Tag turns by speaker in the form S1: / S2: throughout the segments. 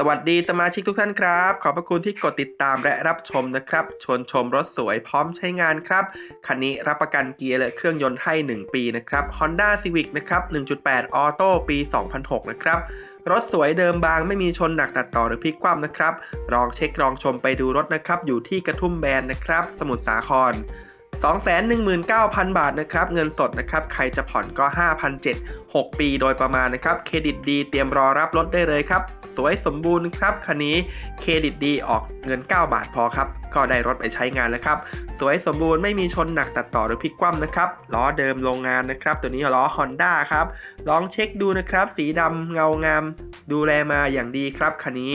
S1: สวัสดีสมาชิกทุกท่านครับ ขอบพระคุณที่กดติดตามและรับชมนะครับ ชวนชมรถสวยพร้อมใช้งานครับ คันนี้รับประกันเกียร์และเครื่องยนต์ให้ 1 ปีนะครับ Honda Civic นะครับ 1.8ออโต้ปี 2006 นะครับรถสวยเดิมบางไม่มีชนหนักตัดต่อหรือพลิกคว่ำนะครับลองเช็คลองชมไปดูรถนะครับ อยู่ที่กระทุ่มแบนนะครับ สมุทรสาคร 219,000 บาทนะครับเงินสดนะครับใครจะผ่อนก็ 5,700 6 ปีโดยประมาณนะครับเครดิตดีเตรียมรอรับรถได้เลยครับ สวยสมบูรณ์ครับคันนี้เครดิตดีออกเงิน 9 บาทพอครับ ก็ได้รถไปใช้งานแล้วครับ สวยสมบูรณ์ไม่มีชนหนักตัดต่อหรือพลิกคว่ำนะครับล้อเดิมโรงงานนะครับ ตัวนี้ล้อ Honda ครับลองเช็คดูนะครับ สีดำเงางาม ดูแลมาอย่างดีครับคันนี้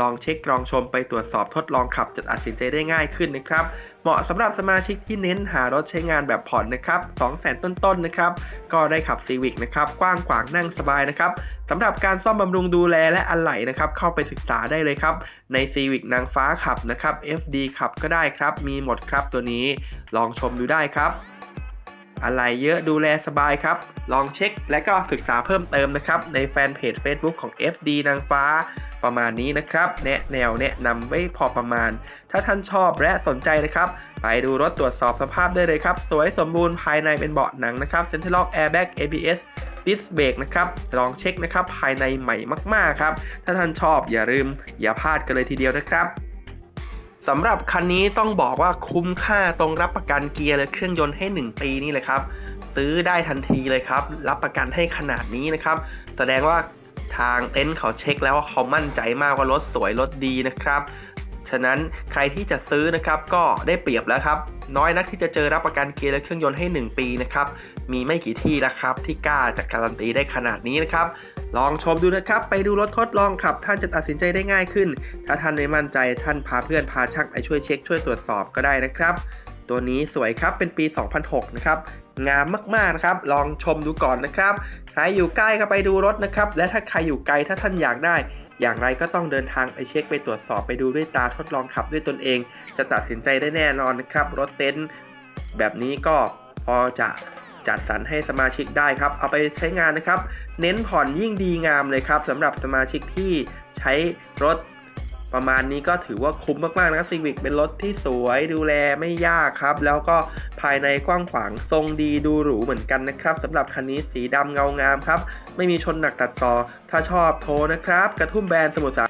S1: ลองเช็คลองชมไปตรวจสอบทดลองขับจะตัดสินใจได้ง่ายขึ้นนะครับเหมาะสำหรับสมาชิกที่เน้นหารถใช้งานแบบผ่อนนะครับ200,000 ต้นๆนะครับ ก็ได้ขับ Civic นะครับ กว้างขวางนั่งสบายนะครับสำหรับการซ่อมบำรุงดูแลและอะไหล่นะครับ เข้าไปศึกษาได้เลยครับ ใน Civic นางฟ้าขับนะครับ FD ขับก็ได้ครับ มีหมดครับตัวนี้ ลองชมดูได้ครับ อะไรเยอะดูแลสบายครับ ลองเช็คและก็ศึกษาเพิ่มเติมนะครับ ในแฟนเพจ Facebook ของ FD นางฟ้าประมาณนี้นะครับ แนะแนวแนะนำไว้พอประมาณ ถ้าท่านชอบและสนใจนะครับ ไปดูรถตรวจสอบสภาพได้เลยครับ สวยสมบูรณ์ภายในเป็นเบาะหนังนะครับเซ็นทรัลล็อกแอร์แบ็ก ABS ดิสเบรกนะครับ ลองเช็คนะครับ ภายในใหม่มาก ๆ ครับ ถ้าท่านชอบอย่าลืม อย่าพลาดกันเลยทีเดียวนะครับ สำหรับคันนี้ต้องบอกว่าคุ้มค่าตรงรับประกันเกียร์และเครื่องยนต์ให้ 1 ปีนี่เลยครับ ซื้อได้ทันทีเลยครับ รับประกันให้ขนาดนี้นะครับ แสดงว่าทางเต็นท์เขาเช็คแล้วว่าเขามั่นใจมากว่ารถสวยรถดีนะครับฉะนั้นใครที่จะซื้อนะครับก็ได้เปรียบแล้วครับ น้อยนักที่จะเจอรับประกันเกียร์และเครื่องยนต์ให้ 1 ปีนะครับ มีไม่กี่ที่แล้วครับ ที่กล้าจะการันตีได้ขนาดนี้นะครับ ลองชมดูนะครับ ไปดูรถทดลองขับ ท่านจะตัดสินใจได้ง่ายขึ้น ถ้าท่านไม่มั่นใจท่านพาเพื่อนพาช่างไปช่วยเช็คช่วยตรวจสอบก็ได้นะครับ ตัวนี้สวยครับเป็นปี 2006 นะครับงามมากๆนะครับ ลองชมดูก่อนนะครับ ใครอยู่ใกล้ก็ไปดูรถนะครับ และถ้าใครอยู่ไกลถ้าท่านอยากได้ อย่างไรก็ต้องเดินทางไปเช็คไปตรวจสอบไปดูด้วยตาทดลองขับด้วยตนเอง จะตัดสินใจได้แน่นอนนะครับ รถเต็นท์แบบนี้ก็พอจะ จัดสรรให้สมาชิกได้ครับ เอาไปใช้งานนะครับ เน้นผ่อนยิ่งดีงามเลยครับสำหรับสมาชิกที่ใช้รถประมาณนี้ก็ถือว่าคุ้มมากๆนะครับซีวิกเป็นรถที่สวยดูแลไม่ยากครับ แล้วก็ภายในกว้างขวางทรงดีดูหรูเหมือนกันนะครับสำหรับคันนี้สีดำเงางามครับ ไม่มีชนหนักตัดต่อ ถ้าชอบโทรนะครับ กระทุ่มแบรนด์สมุทรสา